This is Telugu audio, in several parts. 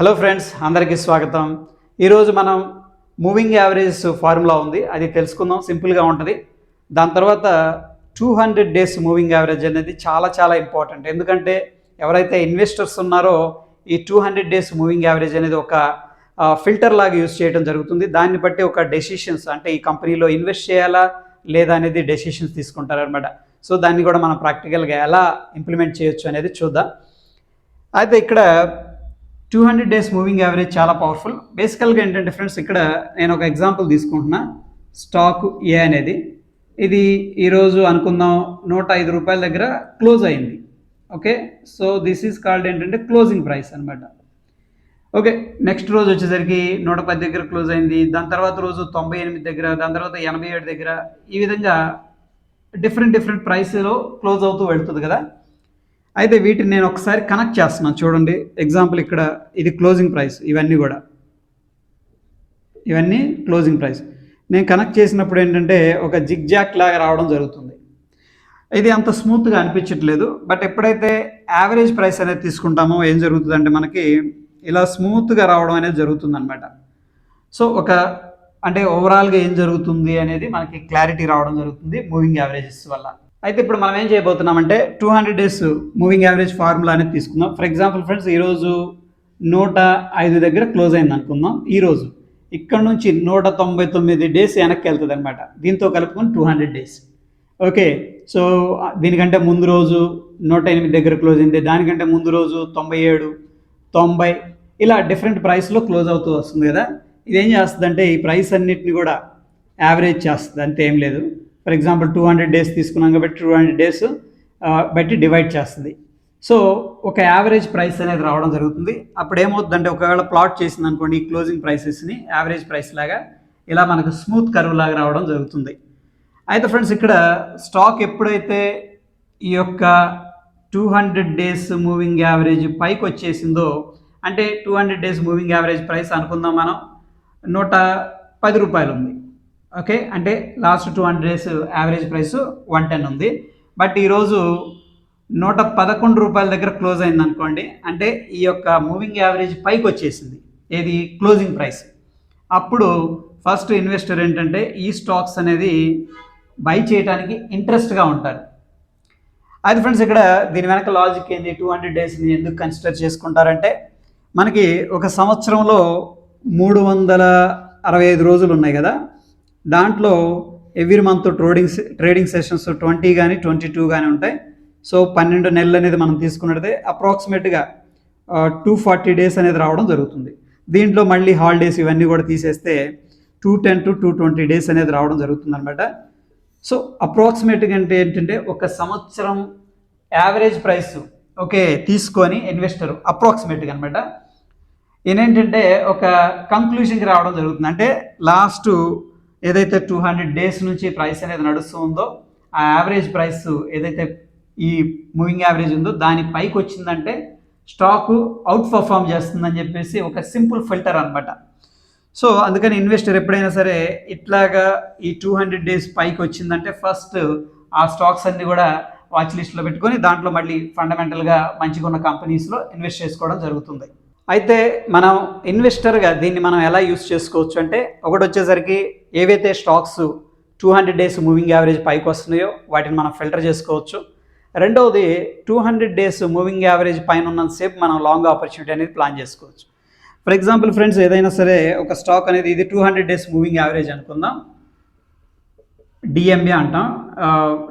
హలో ఫ్రెండ్స్ అందరికీ స్వాగతం. ఈరోజు మనం మూవింగ్ యావరేజ్ ఫార్ములా ఉంది. అది తెలుసుకుందాం సింపుల్గా ఉంటుంది. దాని తర్వాత two hundred days moving average అనేది చాలా చాలా ఇంపార్టెంట్. ఎందుకంటే ఎవరైతే ఇన్వెస్టర్స్ ఉన్నారో ఈ two hundred days moving average అనేది ఒక ఫిల్టర్ లాగా యూజ్ చేయడం జరుగుతుంది. దాన్ని బట్టి ఒక డెసిషన్స్ అంటే ఈ కంపెనీలో ఇన్వెస్ట్ చేయాలా లేదా అనేది డెసిషన్స్ తీసుకుంటారనమాట సో దాన్ని కూడా మనం ప్రాక్టికల్గా ఎలా ఇంప్లిమెంట్ చేయొచ్చు అనేది చూద్దాం. అయితే ఇక్కడ two hundred days moving average చాలా పవర్ఫుల్ బేసికల్గా ఏంటంటే ఫ్రెండ్స్ ఇక్కడ నేను ఒక ఎగ్జాంపుల్ తీసుకుంటున్నా. స్టాక్ ఏ అనేది. ఇది ఈరోజు అనుకుందాం నూట ఐదు రూపాయల దగ్గర క్లోజ్ అయింది. Okay so this is called ఏంటంటే క్లోజింగ్ ప్రైస్ అనమాట ఓకే నెక్స్ట్ రోజు వచ్చేసరికి నూట పది దగ్గర క్లోజ్ అయింది. దాని తర్వాత రోజు తొంభై ఎనిమిది దగ్గర దాని తర్వాత ఎనభై ఏడు దగ్గర ఈ విధంగా డిఫరెంట్ డిఫరెంట్ ప్రైస్లో క్లోజ్ అవుతూ వెళ్తుంది కదా? అయితే వీటిని నేను ఒకసారి కనెక్ట్ చేస్తున్నాను. చూడండి ఎగ్జాంపుల్ ఇక్కడ ఇది క్లోజింగ్ ప్రైస్ ఇవన్నీ కూడా. ఇవన్నీ క్లోజింగ్ ప్రైస్ నేను కనెక్ట్ చేసినప్పుడు ఏంటంటే ఒక జిగ్జాక్ లాగా రావడం జరుగుతుంది. ఇది అంత స్మూత్గా అనిపించట్లేదు బట్ ఎప్పుడైతే యావరేజ్ ప్రైస్ అనేది తీసుకుంటామో ఏం జరుగుతుందంటే మనకి ఇలా స్మూత్గా రావడం అనేది జరుగుతుంది అనమాట సో ఒక అంటే ఓవరాల్గా ఏం జరుగుతుంది అనేది మనకి క్లారిటీ రావడం జరుగుతుంది మూవింగ్ యావరేజెస్ వల్ల. అయితే ఇప్పుడు మనం ఏం చేయబోతున్నామంటే two hundred days moving average formula అనేది తీసుకుందాం. ఫర్ ఎగ్జాంపుల్ ఫ్రెండ్స్ ఈరోజు నూట ఐదు దగ్గర క్లోజ్ అయింది అనుకుందాం. ఈరోజు ఇక్కడ నుంచి నూట తొంభై తొమ్మిది డేస్ వెనక్కి వెళ్తుంది అనమాట దీంతో కలుపుకొని two hundred days okay so దీనికంటే ముందు రోజు నూట ఎనిమిది దగ్గర క్లోజ్ అయింది. దానికంటే ముందు రోజు తొంభై ఏడు తొంభై ఇలా డిఫరెంట్ ప్రైస్లో క్లోజ్ అవుతూ వస్తుంది కదా. ఇదేం చేస్తుందంటే ఈ ప్రైస్ అన్నిటిని కూడా యావరేజ్ చేస్తుంది. అంతే ఏం లేదు. For example two hundred days తీసుకున్నాం కాబట్టి టూ హండ్రెడ్ డేస్ బట్టి డివైడ్ చేస్తుంది. సో ఒక యావరేజ్ ప్రైస్ అనేది రావడం జరుగుతుంది. అప్పుడు ఏమవుతుందంటే ఒకవేళ ప్లాట్ చేసింది అనుకోండి ఈ క్లోజింగ్ ప్రైసెస్ని యావరేజ్ ప్రైస్ లాగా ఇలా మనకు స్మూత్ కర్వ్ లాగా రావడం జరుగుతుంది. అయితే ఫ్రెండ్స్ ఇక్కడ స్టాక్ ఎప్పుడైతే ఈ యొక్క two hundred days moving average పైకి వచ్చేసిందో అంటే two hundred days moving average price అనుకుందాం మనం నూట పది రూపాయలు ఉంది ఓకే అంటే last two hundred days average price one ten ఉంది. బట్ ఈరోజు నూట పదకొండు రూపాయల దగ్గర క్లోజ్ అయింది అనుకోండి అంటే ఈ యొక్క మూవింగ్ యావరేజ్ పైకి వచ్చేసింది. ఏది? క్లోజింగ్ ప్రైస్ అప్పుడు ఫస్ట్ ఇన్వెస్టర్ ఏంటంటే ఈ స్టాక్స్ అనేది బై చేయడానికి ఇంట్రెస్ట్గా ఉంటారు. అది ఫ్రెండ్స్ ఇక్కడ దీని వెనక లాజిక్ ఏంది? టూ హండ్రెడ్ డేస్ని ఎందుకు కన్సిడర్ చేసుకుంటారంటే మనకి ఒక సంవత్సరంలో మూడు వందల అరవై ఐదు రోజులు ఉన్నాయి కదా. దాంట్లో every month trading trading sessions twenty కానీ ట్వంటీ టూ కానీ ఉంటాయి. సో పన్నెండు నెలలు అనేది మనం తీసుకున్నట్టే అప్రాక్సిమేట్గా టూ ఫార్టీ డేస్ అనేది రావడం జరుగుతుంది. దీంట్లో మళ్ళీ హాలిడేస్ ఇవన్నీ కూడా తీసేస్తే two ten to two twenty days అనేది రావడం జరుగుతుంది అనమాట సో అప్రాక్సిమేట్గా అంటే ఏంటంటే ఒక సంవత్సరం యావరేజ్ ప్రైస్ ఓకే తీసుకొని ఇన్వెస్టర్ అప్రాక్సిమేట్గా అనమాట ఏంటంటే ఒక కంక్లూషన్కి రావడం జరుగుతుంది. అంటే లాస్ట్ ఏదైతే టూ హండ్రెడ్ డేస్ నుంచి ప్రైస్ అనేది నడుస్తూ ఉందో ఆ యావరేజ్ ప్రైస్ ఏదైతే ఈ మూవింగ్ యావరేజ్ ఉందో దాని పైకి వచ్చిందంటే స్టాకు అవుట్ పర్ఫామ్ చేస్తుందని చెప్పేసి ఒక సింపుల్ ఫిల్టర్ అనమాట సో అందుకని ఇన్వెస్టర్ ఎప్పుడైనా సరే ఇట్లాగా ఈ టూ హండ్రెడ్ డేస్ పైకి వచ్చిందంటే ఫస్ట్ ఆ స్టాక్స్ అన్ని కూడా వాచ్ లిస్ట్లో పెట్టుకొని దాంట్లో మళ్ళీ ఫండమెంటల్గా మంచిగా ఉన్న కంపెనీస్లో ఇన్వెస్ట్ చేసుకోవడం జరుగుతుంది. అయితే మనం ఇన్వెస్టర్గా దీన్ని మనం ఎలా యూస్ చేసుకోవచ్చు అంటే ఒకటి వచ్చేసరికి ఏవైతే stocks two hundred days moving average పైకి వస్తున్నాయో వాటిని మనం ఫిల్టర్ చేసుకోవచ్చు. రెండవది two hundred days moving average పైన ఉన్నంతసేపు మనం లాంగ్ ఆపర్చునిటీ అనేది ప్లాన్ చేసుకోవచ్చు. ఫర్ ఎగ్జాంపుల్ ఫ్రెండ్స్ ఏదైనా సరే ఒక స్టాక్ అనేది ఇది two hundred days moving average అనుకుందాం. డిఎంఏ అంటాం.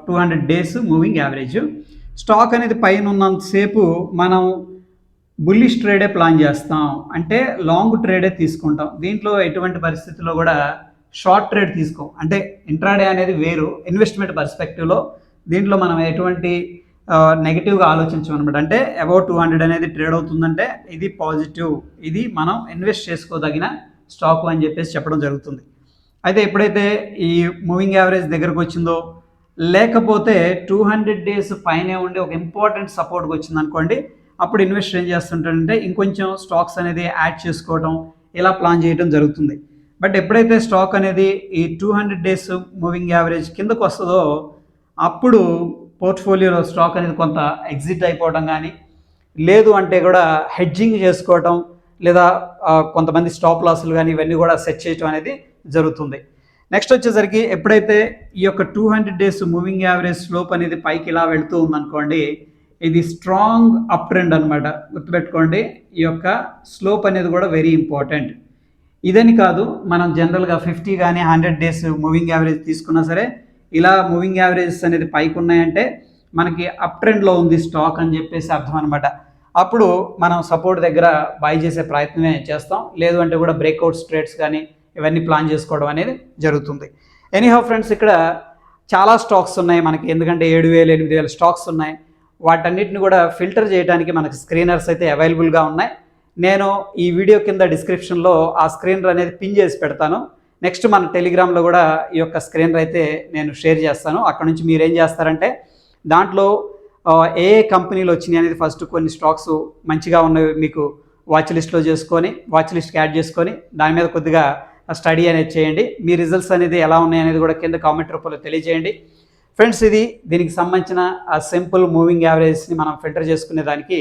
Two hundred days moving average. Stock అనేది పైన ఉన్నంతసేపు మనం బుల్లిష్ ట్రేడే ప్లాన్ చేస్తాం అంటే లాంగ్ ట్రేడే తీసుకుంటాం. దీంట్లో ఎటువంటి పరిస్థితుల్లో కూడా షార్ట్ ట్రేడ్ తీసుకోం. అంటే ఇంట్రాడే అనేది వేరు ఇన్వెస్ట్మెంట్ పర్స్పెక్టివ్లో దీంట్లో మనం ఎటువంటి నెగిటివ్గా ఆలోచించమన్నమాట అంటే అబౌట్ టూ హండ్రెడ్ అనేది ట్రేడ్ అవుతుందంటే ఇది పాజిటివ్ ఇది మనం ఇన్వెస్ట్ చేసుకోదగిన స్టాక్ అని చెప్పేసి చెప్పడం జరుగుతుంది. అయితే ఎప్పుడైతే ఈ మూవింగ్ యావరేజ్ దగ్గరకు వచ్చిందో లేకపోతే టూ హండ్రెడ్ డేస్ పైనే ఉండి ఒక ఇంపార్టెంట్ సపోర్ట్కి వచ్చింది అనుకోండి అప్పుడు ఇన్వెస్టర్ ఏం చేస్తుంటారంటే ఇంకొంచెం స్టాక్స్ అనేది యాడ్ చేసుకోవడం ఇలా ప్లాన్ చేయడం జరుగుతుంది. బట్ ఎప్పుడైతే స్టాక్ అనేది ఈ two hundred days moving average కిందకు వస్తుందో అప్పుడు పోర్ట్ఫోలియోలో స్టాక్ అనేది కొంత ఎగ్జిట్ అయిపోవడం కానీ లేదు అంటే కూడా హెడ్జింగ్ చేసుకోవటం లేదా కొంతమంది స్టాప్ లాసులు కానీ ఇవన్నీ కూడా సెట్ చేయటం అనేది జరుగుతుంది. నెక్స్ట్ వచ్చేసరికి ఎప్పుడైతే ఈ యొక్క two hundred days moving average slope అనేది పైకి ఇలా వెళ్తూ ఉందనుకోండి ఇది స్ట్రాంగ్ అప్ ట్రెండ్ అనమాట గుర్తుపెట్టుకోండి ఈ యొక్క స్లోప్ అనేది కూడా వెరీ ఇంపార్టెంట్ ఇదని కాదు మనం జనరల్గా ఫిఫ్టీ కానీ హండ్రెడ్ డేస్ మూవింగ్ యావరేజ్ తీసుకున్నా సరే ఇలా మూవింగ్ యావరేజెస్ అనేది పైకి ఉన్నాయంటే మనకి అప్ ట్రెండ్లో ఉంది స్టాక్ అని చెప్పేసి అర్థం అనమాట అప్పుడు మనం సపోర్ట్ దగ్గర బై చేసే ప్రయత్నమే చేస్తాం. లేదు అంటే కూడా బ్రేక్అవుట్ స్ట్రేట్స్ కానీ ఇవన్నీ ప్లాన్ చేసుకోవడం అనేది జరుగుతుంది. ఎనీహో ఫ్రెండ్స్ ఇక్కడ చాలా స్టాక్స్ ఉన్నాయి మనకి. ఎందుకంటే ఏడు వేలు ఎనిమిది వేల స్టాక్స్ ఉన్నాయి. వాటన్నిటిని కూడా ఫిల్టర్ చేయడానికి మనకి స్క్రీనర్స్ అయితే అవైలబుల్గా ఉన్నాయి. నేను ఈ వీడియో కింద డిస్క్రిప్షన్లో ఆ స్క్రీనర్ అనేది పిన్ చేసి పెడతాను. నెక్స్ట్ మన టెలిగ్రామ్లో కూడా ఈ యొక్క స్క్రీనర్ అయితే నేను షేర్ చేస్తాను. అక్కడ నుంచి మీరు ఏం చేస్తారంటే దాంట్లో ఏ ఏ కంపెనీలు వచ్చినాయి అనేది ఫస్ట్ కొన్ని స్టాక్స్ మంచిగా ఉన్నవి మీకు వాచ్ లిస్ట్లో చేసుకొని వాచ్ లిస్ట్కి యాడ్ చేసుకొని దాని మీద కొద్దిగా స్టడీ అనేది చేయండి. మీ రిజల్ట్స్ అనేది ఎలా ఉన్నాయి అనేది కూడా కింద కామెంట్ రూపంలో తెలియజేయండి. ఫ్రెండ్స్ ఇది దీనికి సంబంధించిన ఆ సింపుల్ మూవింగ్ యావరేజ్ని మనం ఫిల్టర్ చేసుకునే దానికి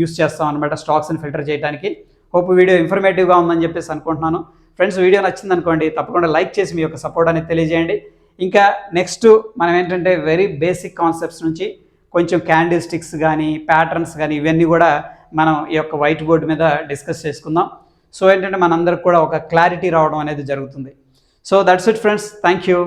యూస్ చేస్తాం అనమాట స్టాక్స్ని ఫిల్టర్ చేయడానికి హోప్ వీడియో ఇన్ఫర్మేటివ్గా ఉందని చెప్పేసి అనుకుంటున్నాను. ఫ్రెండ్స్ వీడియో నచ్చింది అనుకోండి తప్పకుండా లైక్ చేసి మీ యొక్క సపోర్ట్ అనేది తెలియజేయండి. ఇంకా నెక్స్ట్ మనం ఏంటంటే వెరీ బేసిక్ కాన్సెప్ట్స్ నుంచి కొంచెం క్యాండిల్ స్టిక్స్ కానీ ప్యాటర్న్స్ కానీ ఇవన్నీ కూడా మనం ఈ యొక్క వైట్ బోర్డు మీద డిస్కస్ చేసుకుందాం. సో ఏంటంటే మనందరికి కూడా ఒక క్లారిటీ రావడం అనేది జరుగుతుంది. So that's it friends thank you